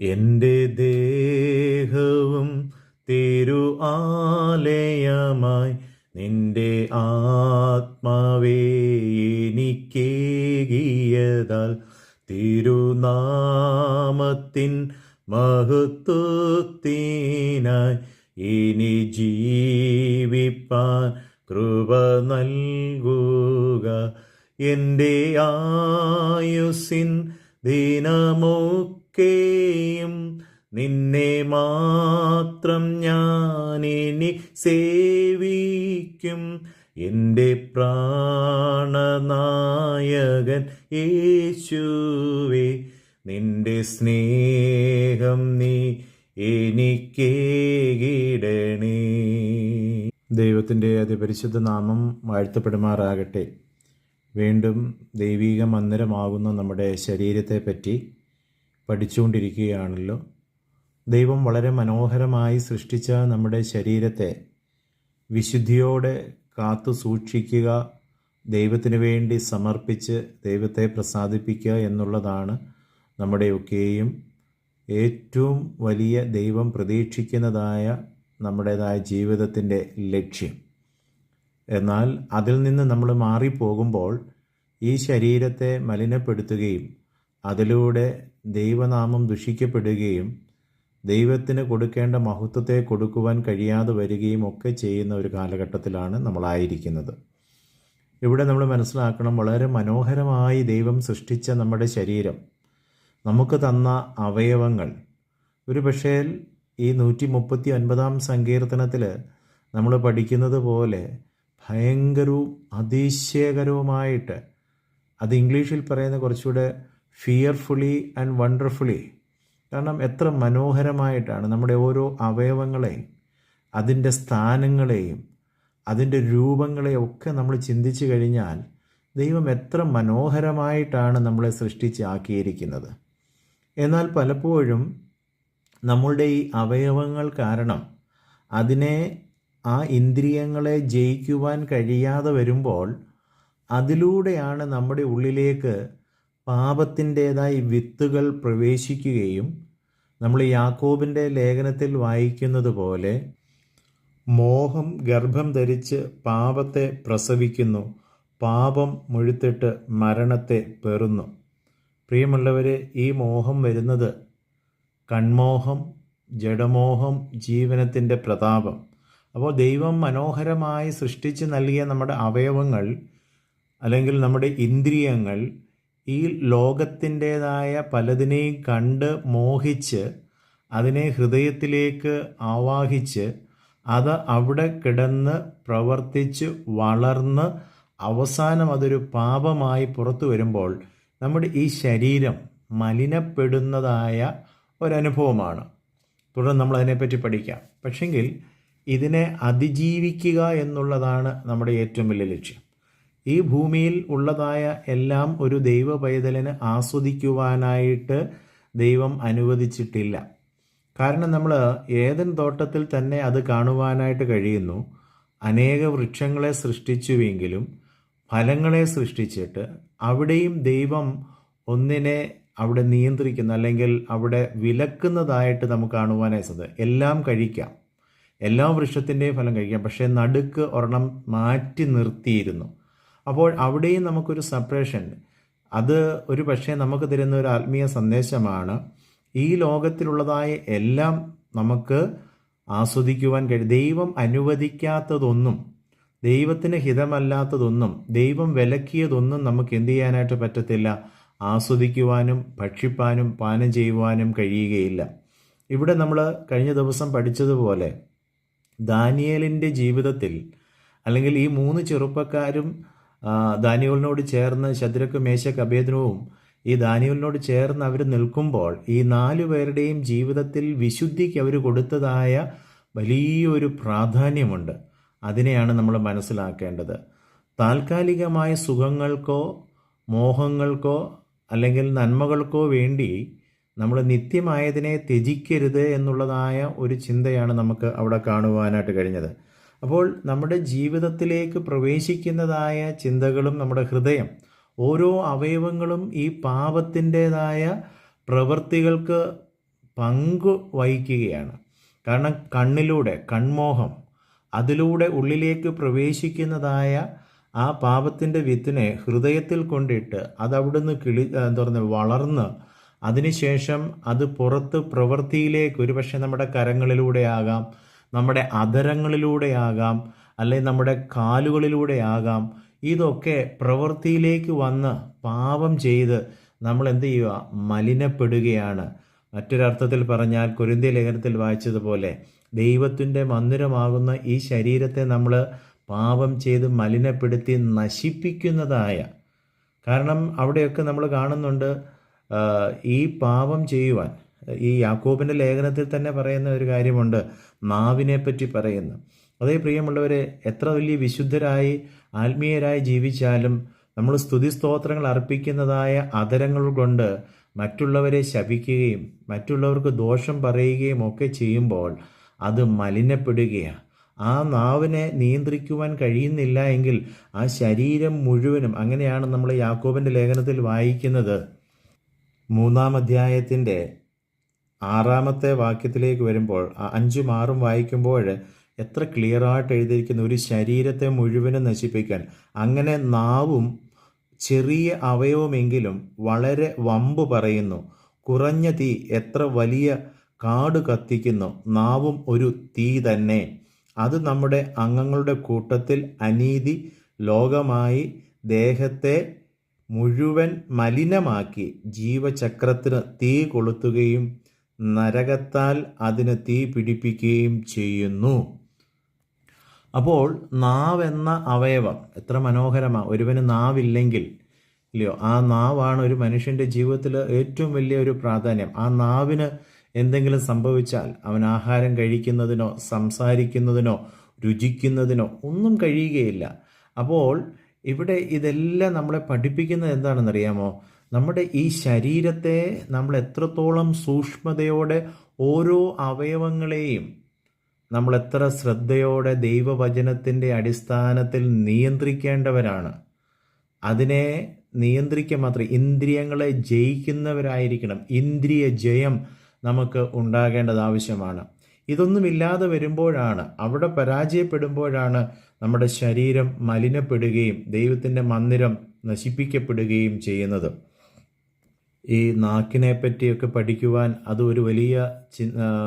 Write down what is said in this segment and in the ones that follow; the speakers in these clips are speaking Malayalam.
എന്റെ ദേഹവും തിരു ആലയമായി നിന്റെ ആത്മാവേ എനിക്കേകിയതാൽ തിരുനാമത്തിൻ മഹത്വത്തിനായി ഇനി ജീവിപ്പാൻ കൃപ നൽകുക. എന്റെ ആയുസിൻ ദിനമൊക്കെയും നിന്നെ മാത്രം ഞാനിനി സേവിക്കും. എന്റെ പ്രാണനായകൻ യേശുവേ നിന്റെ സ്നേഹം നീ എനിക്കേകിടണേ ദൈവത്തിന്റെ അതിപരിശുദ്ധ നാമം വാഴ്ത്തപ്പെടുമാറാകട്ടെ. വീണ്ടും ദൈവീക മന്ദിരമാകുന്ന നമ്മുടെ ശരീരത്തെപ്പറ്റി പഠിച്ചുകൊണ്ടിരിക്കുകയാണല്ലോ. ദൈവം വളരെ മനോഹരമായി സൃഷ്ടിച്ച നമ്മുടെ ശരീരത്തെ വിശുദ്ധിയോടെ കാത്തു സൂക്ഷിക്കുക ദൈവത്തിന് വേണ്ടി സമർപ്പിച്ച് ദൈവത്തെ പ്രസാദിപ്പിക്കുക എന്നുള്ളതാണ് നമ്മുടെയൊക്കെയും ഏറ്റവും വലിയ ദൈവം പ്രതീക്ഷിക്കുന്നതായ നമ്മുടേതായ ജീവിതത്തിന്റെ ലക്ഷ്യം. എന്നാൽ അതിൽ നിന്ന് നമ്മൾ മാറിപ്പോകുമ്പോൾ ഈ ശരീരത്തെ മലിനപ്പെടുത്തുകയും അതിലൂടെ ദൈവനാമം ദുഷിക്കപ്പെടുകയും ദൈവത്തിന് കൊടുക്കേണ്ട മഹത്വത്തെ കൊടുക്കുവാൻ കഴിയാതെ വരികയും ഒക്കെ ചെയ്യുന്ന ഒരു കാലഘട്ടത്തിലാണ് നമ്മളായിരിക്കുന്നത്. ഇവിടെ നമ്മൾ മനസ്സിലാക്കണം വളരെ മനോഹരമായി ദൈവം സൃഷ്ടിച്ച നമ്മുടെ ശരീരം നമുക്ക് തന്ന അവയവങ്ങൾ. ഒരു പക്ഷേ ഈ നൂറ്റി മുപ്പത്തി ഒൻപതാം സങ്കീർത്തനത്തിൽ നമ്മൾ പഠിക്കുന്നത് പോലെ ഭയങ്കരവും അതിശയകരവുമായിട്ട് അത് ഇംഗ്ലീഷിൽ പറയുന്ന കുറച്ചുകൂടെ ഫിയർഫുള്ളി ആൻഡ് വണ്ടർഫുള്ളി കാരണം എത്ര മനോഹരമായിട്ടാണ് നമ്മുടെ ഓരോ അവയവങ്ങളെയും അതിന്റെ സ്ഥാനങ്ങളെയും അതിന്റെ രൂപങ്ങളെയും ഒക്കെ നമ്മൾ ചിന്തിച്ചു കഴിഞ്ഞാൽ ദൈവം എത്ര മനോഹരമായിട്ടാണ് നമ്മളെ സൃഷ്ടിച്ചാക്കിയിരിക്കുന്നത്. എന്നാൽ പലപ്പോഴും നമ്മളുടെ ഈ അവയവങ്ങൾ കാരണം അതിനെ ആ ഇന്ദ്രിയങ്ങളെ ജയിക്കുവാൻ കഴിയാതെ വരുമ്പോൾ അതിലൂടെയാണ് നമ്മുടെ ഉള്ളിലേക്ക് പാപത്തിന്റേതായി വിത്തുകൾ പ്രവേശിക്കുകയും നമ്മൾ യാക്കോബിന്റെ ലേഖനത്തിൽ വായിക്കുന്നത് പോലെ മോഹം ഗർഭം ധരിച്ച് പാപത്തെ പ്രസവിക്കുന്നു. പാപം മുഴുത്തിട്ട് മരണത്തെ പെറുന്നു. പ്രിയമുള്ളവരെ ഈ മോഹം വരുന്നത് കൺമോഹം ജഡമോഹം ജീവനത്തിന്റെ പ്രതാപം. അപ്പോൾ ദൈവം മനോഹരമായി സൃഷ്ടിച്ച് നൽകിയ നമ്മുടെ അവയവങ്ങൾ അല്ലെങ്കിൽ നമ്മുടെ ഇന്ദ്രിയങ്ങൾ ഈ ലോകത്തിന്റെതായ പലതിനെയും കണ്ട് മോഹിച്ച് അതിനെ ഹൃദയത്തിലേക്ക് ആവാഹിച്ച് അത് അവിടെ കിടന്ന് പ്രവർത്തിച്ച് വളർന്ന് അവസാനം അതൊരു പാപമായി പുറത്തു വരുമ്പോൾ നമ്മുടെ ഈ ശരീരം മലിനപ്പെടുന്നതായ ഒരനുഭവമാണ്. തുടർന്ന് നമ്മൾ അതിനെപ്പറ്റി പഠിക്കാം. പക്ഷെങ്കിൽ ഇതിനെ അതിജീവിക്കുക എന്നുള്ളതാണ് നമ്മുടെ ഏറ്റവും വലിയ ലക്ഷ്യം. ഈ ഭൂമിയിൽ ഉള്ളതായ എല്ലാം ഒരു ദൈവ പൈതലിന് ആസ്വദിക്കുവാനായിട്ട് ദൈവം അനുവദിച്ചിട്ടില്ല. കാരണം നമ്മൾ ഏതൻ തോട്ടത്തിൽ തന്നെ അത് കാണുവാനായിട്ട് കഴിയുന്നു. അനേക വൃക്ഷങ്ങളെ സൃഷ്ടിച്ചുവെങ്കിലും ഫലങ്ങളെ സൃഷ്ടിച്ചിട്ട് അവിടെയും ദൈവം ഒന്നിനെ അവിടെ നിയന്ത്രിക്കുന്ന അല്ലെങ്കിൽ അവിടെ വിലക്കുന്നതായിട്ട് നമുക്ക് കാണുവാനായി സാധിക്കും. എല്ലാം കഴിക്കാം. എല്ലാ വൃക്ഷത്തിന്റെയും ഫലം കഴിക്കാം. പക്ഷേ നടുക്ക് ഒരെണ്ണം മാറ്റി നിർത്തിയിരുന്നു. അപ്പോൾ അവിടെയും നമുക്കൊരു സെപ്പറേഷൻ അത് ഒരു പക്ഷേ നമുക്ക് തരുന്ന ഒരു ആത്മീയ സന്ദേശമാണ്. ഈ ലോകത്തിലുള്ളതായ എല്ലാം നമുക്ക് ആസ്വദിക്കുവാൻ കഴിയും. ദൈവം അനുവദിക്കാത്തതൊന്നും ദൈവത്തിന് ഹിതമല്ലാത്തതൊന്നും ദൈവം വിലക്കിയതൊന്നും നമുക്ക് എന്ത് ചെയ്യാനായിട്ട് പറ്റത്തില്ല? ആസ്വദിക്കുവാനും ഭക്ഷിപ്പാനും പാനം ചെയ്യുവാനും കഴിയുകയില്ല. ഇവിടെ നമ്മൾ കഴിഞ്ഞ ദിവസം പഠിച്ചതുപോലെ ദാനിയേലിന്റെ ജീവിതത്തിൽ അല്ലെങ്കിൽ ഈ മൂന്ന് ചെറുപ്പക്കാരും ദാനിയോലിനോട് ചേർന്ന് ശദ്രക്ക് മേശക്ക് അഭേദനവും ഈ ദാനിയോലിനോട് ചേർന്ന് അവർ നിൽക്കുമ്പോൾ ഈ നാലു പേരുടെയും ജീവിതത്തിൽ വിശുദ്ധിക്ക് അവർ കൊടുത്തതായ വലിയൊരു പ്രാധാന്യമുണ്ട്. അതിനെയാണ് നമ്മൾ മനസ്സിലാക്കേണ്ടത്. താൽക്കാലികമായ സുഖങ്ങൾക്കോ മോഹങ്ങൾക്കോ അല്ലെങ്കിൽ നന്മകൾക്കോ വേണ്ടി നമ്മൾ നിത്യമായതിനെ ത്യജിക്കരുത് എന്നുള്ളതായ ഒരു ചിന്തയാണ് നമുക്ക് അവിടെ കാണുവാനായിട്ട് കഴിഞ്ഞത്. അപ്പോൾ നമ്മുടെ ജീവിതത്തിലേക്ക് പ്രവേശിക്കുന്നതായ ചിന്തകളും നമ്മുടെ ഹൃദയം ഓരോ അവയവങ്ങളും ഈ പാപത്തിന്റെതായ പ്രവൃത്തികൾക്ക് പങ്കു വഹിക്കുകയാണ്. കാരണം കണ്ണിലൂടെ കൺമോഹം അതിലൂടെ ഉള്ളിലേക്ക് പ്രവേശിക്കുന്നതായ ആ പാപത്തിന്റെ വിത്തിനെ ഹൃദയത്തിൽ കൊണ്ടിട്ട് അതവിടുന്ന് കിളി എന്താ പറയുക വളർന്ന് അതിനുശേഷം അത് പുറത്ത് പ്രവൃത്തിയിലേക്ക് ഒരുപക്ഷെ നമ്മുടെ കരങ്ങളിലൂടെ ആകാം നമ്മുടെ അധരങ്ങളിലൂടെയാകാം അല്ലെങ്കിൽ നമ്മുടെ കാലുകളിലൂടെയാകാം. ഇതൊക്കെ പ്രവൃത്തിയിലേക്ക് വന്ന് പാപം ചെയ്ത് നമ്മൾ എന്ത് ചെയ്യുക? മലിനപ്പെടുകയാണ്. മറ്റൊരർത്ഥത്തിൽ പറഞ്ഞാൽ കുരുന്തി ലേഖനത്തിൽ വായിച്ചതുപോലെ ദൈവത്തിന്റെ മന്ദിരമാകുന്ന ഈ ശരീരത്തെ നമ്മൾ പാപം ചെയ്ത് മലിനപ്പെടുത്തി നശിപ്പിക്കുന്നതായ. കാരണം അവിടെയൊക്കെ നമ്മൾ കാണുന്നുണ്ട് ഈ പാപം ചെയ്യുവാൻ. ഈ യാക്കോബിന്റെ ലേഖനത്തിൽ തന്നെ പറയുന്ന ഒരു കാര്യമുണ്ട് നാവിനെ പറ്റി പറയുന്നു. അതേ പ്രിയമുള്ളവരെ എത്ര വലിയ വിശുദ്ധരായി ആത്മീയരായി ജീവിച്ചാലും നമ്മൾ സ്തുതി സ്തോത്രങ്ങൾ അർപ്പിക്കുന്നതായ അതരങ്ങൾ കൊണ്ട് മറ്റുള്ളവരെ ശപിക്കുകയും മറ്റുള്ളവർക്ക് ദോഷം പറയുകയും ഒക്കെ ചെയ്യുമ്പോൾ അത് മലിനപ്പെടുകയാണ്. ആ നാവിനെ നിയന്ത്രിക്കുവാൻ കഴിയുന്നില്ല എങ്കിൽ ആ ശരീരം മുഴുവനും അങ്ങനെയാണ് നമ്മൾ യാക്കോബിന്റെ ലേഖനത്തിൽ വായിക്കുന്നത്. മൂന്നാം അധ്യായത്തിന്റെ ആറാമത്തെ വാക്യത്തിലേക്ക് വരുമ്പോൾ അഞ്ചും ആറും വായിക്കുമ്പോൾ എത്ര ക്ലിയറായിട്ട് എഴുതിയിരിക്കുന്ന. ഒരു ശരീരത്തെ മുഴുവനും നശിപ്പിക്കാൻ. അങ്ങനെ നാവും ചെറിയ അവയവമെങ്കിലും വളരെ വമ്പ് പറയുന്നു. കുറഞ്ഞ തീ എത്ര വലിയ കാട് കത്തിക്കുന്നു. നാവും ഒരു തീ തന്നെ. അത് നമ്മുടെ അംഗങ്ങളുടെ കൂട്ടത്തിൽ അനീതി ലോകമായി ദേഹത്തെ മുഴുവൻ മലിനമാക്കി ജീവചക്രത്തിന് തീ കൊളുത്തുകയും നരകത്താൽ അതിന് തീ പിടിപ്പിക്കുകയും ചെയ്യുന്നു. അപ്പോൾ നാവെന്ന അവയവം എത്ര മനോഹരമാണ് ഒരുവന് നാവില്ലെങ്കിൽ ഇല്ലയോ? ആ നാവാണ് ഒരു മനുഷ്യന്റെ ജീവിതത്തിൽ ഏറ്റവും വലിയ ഒരു പ്രാധാന്യം. ആ നാവിന് എന്തെങ്കിലും സംഭവിച്ചാൽ അവൻ ആഹാരം കഴിക്കുന്നതിനോ സംസാരിക്കുന്നതിനോ രുചിക്കുന്നതിനോ ഒന്നും കഴിയുകയില്ല. അപ്പോൾ ഇവിടെ ഇതെല്ലാം നമ്മളെ പഠിപ്പിക്കുന്നത് എന്താണെന്നറിയാമോ? നമ്മുടെ ഈ ശരീരത്തെ നമ്മൾ എത്രത്തോളം സൂക്ഷ്മതയോടെ ഓരോ അവയവങ്ങളെയും നമ്മൾ എത്ര ശ്രദ്ധയോടെ ദൈവവചനത്തിന്റെ അടിസ്ഥാനത്തിൽ നിയന്ത്രിക്കേണ്ടവരാണ്. അതിനെ നിയന്ത്രിക്കുക മാത്രം ഇന്ദ്രിയങ്ങളെ ജയിക്കുന്നവരായിരിക്കണം. ഇന്ദ്രിയ ജയം നമുക്ക് ഉണ്ടാകേണ്ടത് ആവശ്യമാണ്. ഇതൊന്നുമില്ലാതെ വരുമ്പോഴാണ് അവിടെ പരാജയപ്പെടുമ്പോഴാണ് നമ്മുടെ ശരീരം മലിനപ്പെടുകയും ദൈവത്തിന്റെ മന്ദിരം നശിപ്പിക്കപ്പെടുകയും ചെയ്യുന്നത്. ഈ നാക്കിനെ പറ്റിയൊക്കെ പഠിക്കുവാൻ അത് ഒരു വലിയ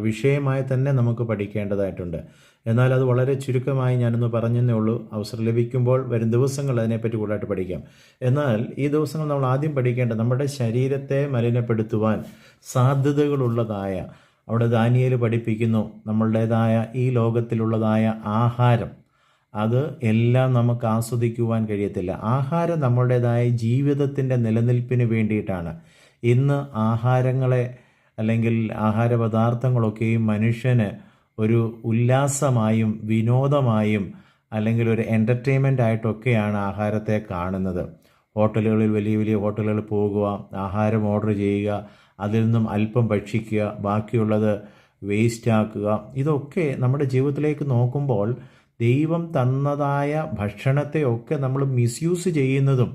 വിഷയമായി തന്നെ നമുക്ക് പഠിക്കേണ്ടതായിട്ടുണ്ട്. എന്നാൽ അത് വളരെ ചുരുക്കമായി ഞാനൊന്ന് പറഞ്ഞതേ ഉള്ളൂ. അവസരം ലഭിക്കുമ്പോൾ വരും ദിവസങ്ങൾ അതിനെപ്പറ്റി കൂടുതലായിട്ട് പഠിക്കാം. എന്നാൽ ഈ ദിവസങ്ങൾ നമ്മൾ ആദ്യം പഠിക്കേണ്ട നമ്മുടെ ശരീരത്തെ മലിനപ്പെടുത്തുവാൻ സാധ്യതകളുള്ളതായ അവിടെ ദാനിയേൽ പഠിപ്പിക്കുന്നു നമ്മളുടേതായ ഈ ലോകത്തിലുള്ളതായ ആഹാരം. അത് എല്ലാം നമുക്ക് ആസ്വദിക്കുവാൻ കഴിയത്തില്ല. ആഹാരം നമ്മളുടേതായ ജീവിതത്തിന്റെ നിലനിൽപ്പിന് വേണ്ടിയിട്ടാണ്. ഇന്ന് ആഹാരങ്ങളെ അല്ലെങ്കിൽ ആഹാര പദാർത്ഥങ്ങളൊക്കെയും മനുഷ്യന് ഒരു ഉല്ലാസമായും വിനോദമായും അല്ലെങ്കിൽ ഒരു എന്റർടൈൻമെന്റ് ആയിട്ടൊക്കെയാണ് ആഹാരത്തെ കാണുന്നത്. ഹോട്ടലുകളിൽ വലിയ വലിയ ഹോട്ടലുകളിൽ പോകുക ആഹാരം ഓർഡർ ചെയ്യുക അതിൽ നിന്നും അല്പം ഭക്ഷിക്കുക ബാക്കിയുള്ളത് വേസ്റ്റ് ആക്കുക ഇതൊക്കെ നമ്മുടെ ജീവിതത്തിലേക്ക് നോക്കുമ്പോൾ ദൈവം തന്നതായ ഭക്ഷണത്തെ ഒക്കെ നമ്മൾ മിസ്യൂസ് ചെയ്യുന്നതും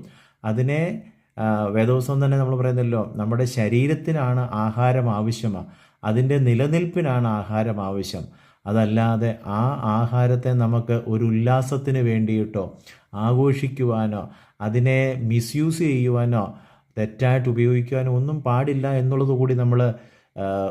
അതിനെ വേദോസം തന്നെ നമ്മൾ പറയുന്നല്ലോ നമ്മുടെ ശരീരത്തിനാണ് ആഹാരം ആവശ്യമാണ് അതിന്റെ നിലനിൽപ്പിനാണ് ആഹാരം ആവശ്യം. അതല്ലാതെ ആ ആഹാരത്തെ നമുക്ക് ഒരു ഉല്ലാസത്തിന് വേണ്ടിയിട്ടോ ആഘോഷിക്കുവാനോ അതിനെ മിസ്യൂസ് ചെയ്യുവാനോ തെറ്റായിട്ട് ഉപയോഗിക്കുവാനോ ഒന്നും പാടില്ല എന്നുള്ളത് കൂടി നമ്മൾ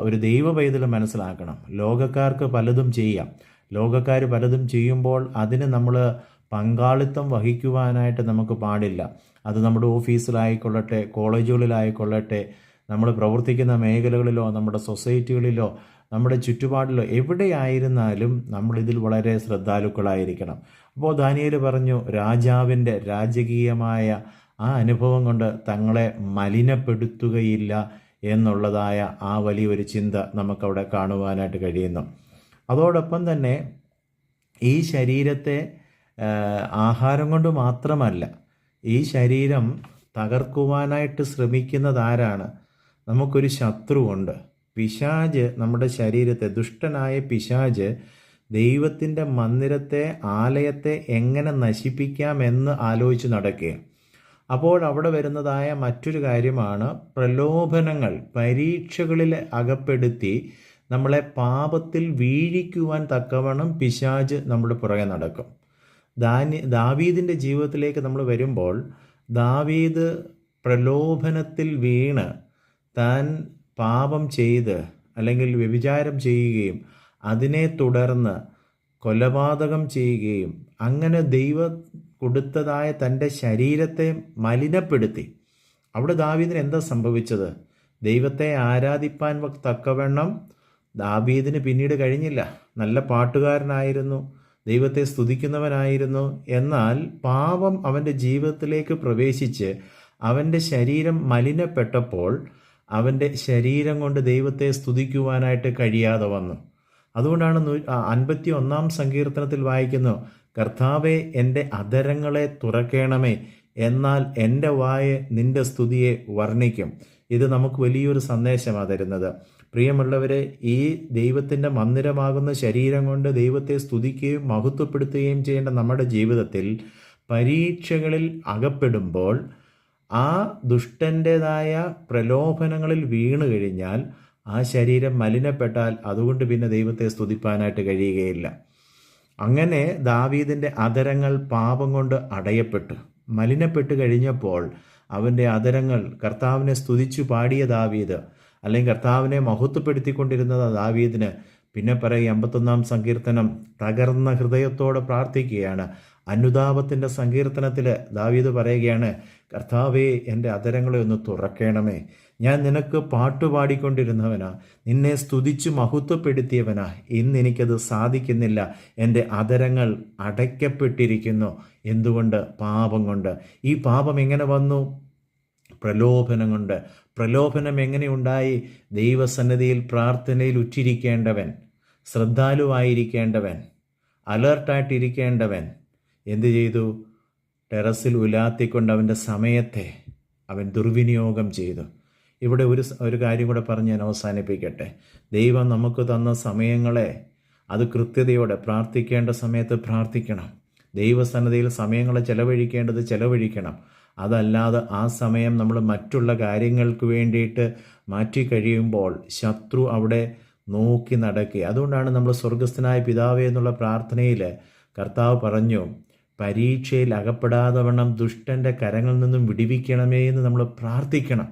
ഒരു ദൈവ പൈതൽ മനസ്സിലാക്കണം. ലോകക്കാർക്ക് പലതും ചെയ്യാം. ലോകക്കാർ പലതും ചെയ്യുമ്പോൾ അതിന് നമ്മൾ പങ്കാളിത്തം വഹിക്കുവാനായിട്ട് നമുക്ക് പാടില്ല. അത് നമ്മുടെ ഓഫീസിലായിക്കൊള്ളട്ടെ കോളേജുകളിലായിക്കൊള്ളട്ടെ നമ്മൾ പ്രവർത്തിക്കുന്ന മേഖലകളിലോ നമ്മുടെ സൊസൈറ്റികളിലോ നമ്മുടെ ചുറ്റുപാടിലോ എവിടെയായിരുന്നാലും നമ്മളിതിൽ വളരെ ശ്രദ്ധാലുക്കളായിരിക്കണം. അപ്പോൾ ദാനിയേൽ പറഞ്ഞു രാജാവിന്റെ രാജകീയമായ ആ അനുഭവം കൊണ്ട് തങ്ങളെ മലിനപ്പെടുത്തുകയില്ല എന്നുള്ളതായ ആ വലിയൊരു ചിന്ത നമുക്കവിടെ കാണുവാനായിട്ട് കഴിയുന്നു. അതോടൊപ്പം തന്നെ ഈ ശരീരത്തെ ആഹാരം കൊണ്ട് മാത്രമല്ല ഈ ശരീരം തകർക്കുവാനായിട്ട് ശ്രമിക്കുന്നത് ആരാണ് നമുക്കൊരു ശത്രുവുണ്ട്. പിശാജ് നമ്മുടെ ശരീരത്തെ ദുഷ്ടനായ പിശാജ് ദൈവത്തിന്റെ മന്ദിരത്തെ ആലയത്തെ എങ്ങനെ നശിപ്പിക്കാം എന്ന് ആലോചിച്ച് നടക്കുക അപ്പോൾ അവിടെ വരുന്നതായ മറ്റൊരു കാര്യമാണ് പ്രലോഭനങ്ങൾ പരീക്ഷകളിൽ അകപ്പെടുത്തി നമ്മളെ പാപത്തിൽ വീഴിക്കുവാൻ തക്കവണ്ണം പിശാജ് നമ്മുടെ പുറകെ നടക്കും. ദാനി ദാവീദിന്റെ ജീവിതത്തിലേക്ക് നമ്മൾ വരുമ്പോൾ ദാവീദ് പ്രലോഭനത്തിൽ വീണ് താൻ പാപം ചെയ്ത് അല്ലെങ്കിൽ വ്യഭിചാരം ചെയ്യുകയും അതിനെ തുടർന്ന് കൊലപാതകം ചെയ്യുകയും അങ്ങനെ ദൈവം കൊടുത്തതായ തന്റെ ശരീരത്തെ മലിനപ്പെടുത്തി. അവിടെ ദാവീദിന് എന്താ സംഭവിച്ചത്? ദൈവത്തെ ആരാധിപ്പാൻ തക്കവണ്ണം ദാവീദിന് പിന്നീട് കഴിഞ്ഞില്ല. നല്ല പാട്ടുകാരനായിരുന്നു. ദൈവത്തെ സ്തുതിക്കുന്നവനായിരുന്നു. എന്നാൽ പാപം അവന്റെ ജീവിതത്തിലേക്ക് പ്രവേശിച്ച് അവന്റെ ശരീരം മലിനപ്പെട്ടപ്പോൾ അവന്റെ ശരീരം കൊണ്ട് ദൈവത്തെ സ്തുതിക്കുവാനായിട്ട് കഴിയാതെ വന്നു. അതുകൊണ്ടാണ് അൻപത്തി ഒന്നാം സങ്കീർത്തനത്തിൽ വായിക്കുന്നു കർത്താവെ എന്റെ അധരങ്ങളെ തുറക്കണമേ എന്നാൽ എന്റെ വായ നിന്റെ സ്തുതിയെ വർണിക്കും. ഇത് നമുക്ക് വലിയൊരു സന്ദേശമാണ് തരുന്നത്. പ്രിയമുള്ളവരെ ഈ ദൈവത്തിന്റെ മന്ദിരമാകുന്ന ശരീരം കൊണ്ട് ദൈവത്തെ സ്തുതിക്കുകയും മഹത്വപ്പെടുത്തുകയും ചെയ്യേണ്ട നമ്മുടെ ജീവിതത്തിൽ പരീക്ഷകളിൽ അകപ്പെടുമ്പോൾ ആ ദുഷ്ടന്റെതായ പ്രലോഭനങ്ങളിൽ വീണു കഴിഞ്ഞാൽ ആ ശരീരം മലിനപ്പെട്ടാൽ അതുകൊണ്ട് പിന്നെ ദൈവത്തെ സ്തുതിപ്പാനായിട്ട് കഴിയുകയില്ല. അങ്ങനെ ദാവീദിന്റെ അതരങ്ങൾ പാപം കൊണ്ട് അടയപ്പെട്ടു മലിനപ്പെട്ട് കഴിഞ്ഞപ്പോൾ അവന്റെ അതരങ്ങൾ കർത്താവിനെ സ്തുതിച്ചു പാടിയ ദാവീദ് അല്ലെങ്കിൽ കർത്താവിനെ മഹത്വപ്പെടുത്തിക്കൊണ്ടിരുന്നത് ദാവീദിന്. പിന്നെ പറയും അമ്പത്തൊന്നാം സങ്കീർത്തനം തകർന്ന ഹൃദയത്തോടെ പ്രാർത്ഥിക്കുകയാണ്. അനുതാപത്തിന്റെ സങ്കീർത്തനത്തിൽ ദാവീദ് പറയുകയാണ് കർത്താവേ എന്റെ അതരങ്ങളെ ഒന്ന് തുറക്കണമേ. ഞാൻ നിനക്ക് പാട്ടുപാടിക്കൊണ്ടിരുന്നവനാ നിന്നെ സ്തുതിച്ച് മഹത്വപ്പെടുത്തിയവനാ. ഇന്ന് എനിക്കത് സാധിക്കുന്നില്ല. എന്റെ അതരങ്ങൾ അടയ്ക്കപ്പെട്ടിരിക്കുന്നു. എന്തുകൊണ്ട്? പാപം കൊണ്ട്. ഈ പാപം എങ്ങനെ വന്നു? പ്രലോഭനം കൊണ്ട്. പ്രലോഭനം എങ്ങനെയുണ്ടായി? ദൈവസന്നദ്ധിയിൽ പ്രാർത്ഥനയിൽ ഉറ്റിരിക്കേണ്ടവൻ ശ്രദ്ധാലുവായിരിക്കേണ്ടവൻ അലേർട്ടായിട്ടിരിക്കേണ്ടവൻ. എന്തു ചെയ്തു? ടെറസിൽ ഉലാത്തിക്കൊണ്ട് അവന്റെ സമയത്തെ അവൻ ദുർവിനിയോഗം ചെയ്തു. ഇവിടെ ഒരു ഒരു കാര്യം കൂടെ പറഞ്ഞ് ഞാൻ അവസാനിപ്പിക്കട്ടെ. ദൈവം നമുക്ക് തന്ന സമയങ്ങളെ അത് കൃത്യതയോടെ പ്രാർത്ഥിക്കേണ്ട സമയത്ത് പ്രാർത്ഥിക്കണം. ദൈവസന്നദ്ധയിൽ സമയങ്ങൾ ചെലവഴിക്കേണ്ടത് ചെലവഴിക്കണം. അതല്ലാതെ ആ സമയം നമ്മൾ മറ്റുള്ള കാര്യങ്ങൾക്ക് വേണ്ടിയിട്ട് മാറ്റി കഴിയുമ്പോൾ ശത്രു അവിടെ നോക്കി നടക്കുക. അതുകൊണ്ടാണ് നമ്മൾ സ്വർഗസ്ഥനായ പിതാവേ എന്നുള്ള പ്രാർത്ഥനയിൽ കർത്താവ് പറഞ്ഞു പരീക്ഷയിൽ അകപ്പെടാതെ വണ്ണം ദുഷ്ടന്റെ കരങ്ങളിൽ നിന്നും വിടിവിക്കണമേ എന്ന് നമ്മൾ പ്രാർത്ഥിക്കണം.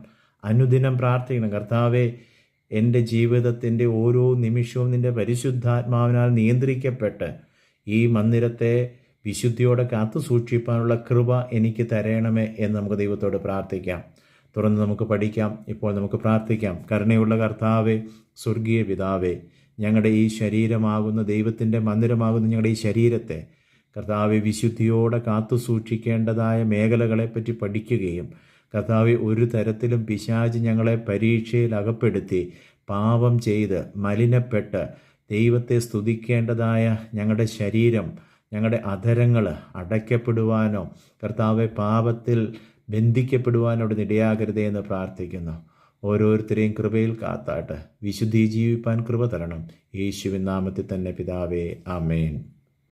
അനുദിനം പ്രാർത്ഥിക്കണം. കർത്താവെ എന്റെ ജീവിതത്തിന്റെ ഓരോ നിമിഷവും നിന്റെ പരിശുദ്ധാത്മാവിനാൽ നിയന്ത്രിക്കപ്പെട്ട് ഈ മന്ദിരത്തെ വിശുദ്ധിയോടെ കാത്തു സൂക്ഷിപ്പാനുള്ള കൃപ എനിക്ക് തരയണമേ എന്ന് നമുക്ക് ദൈവത്തോട് പ്രാർത്ഥിക്കാം. തുറന്ന് നമുക്ക് പഠിക്കാം. ഇപ്പോൾ നമുക്ക് പ്രാർത്ഥിക്കാം. കരുണയുള്ള കർത്താവെ സ്വർഗീയ പിതാവേ ഞങ്ങളുടെ ഈ ശരീരമാകുന്ന ദൈവത്തിന്റെ മന്ദിരമാകുന്ന ഞങ്ങളുടെ ഈ ശരീരത്തെ കർത്താവെ വിശുദ്ധിയോടെ കാത്തു സൂക്ഷിക്കേണ്ടതായ മേഖലകളെപ്പറ്റി പഠിക്കുകയും കർത്താവെ ഒരു തരത്തിലും പിശാജ് ഞങ്ങളെ പരീക്ഷയിൽ അകപ്പെടുത്തി പാപം ചെയ്ത് മലിനപ്പെട്ട് ദൈവത്തെ സ്തുതിക്കേണ്ടതായ ഞങ്ങളുടെ ശരീരം ഞങ്ങളുടെ അധരങ്ങൾ അടയ്ക്കപ്പെടുവാനോ കർത്താവെ പാപത്തിൽ ബന്ധിക്കപ്പെടുവാനോട് ഇടയാകരുതേ എന്ന് പ്രാർത്ഥിക്കുന്നു. ഓരോരുത്തരെയും കൃപയിൽ കാത്താട്ട് വിശുദ്ധി ജീവിപ്പാൻ കൃപ തരണം. യേശുവിൻ നാമത്തിൽ തന്നെ പിതാവേ ആമേൻ.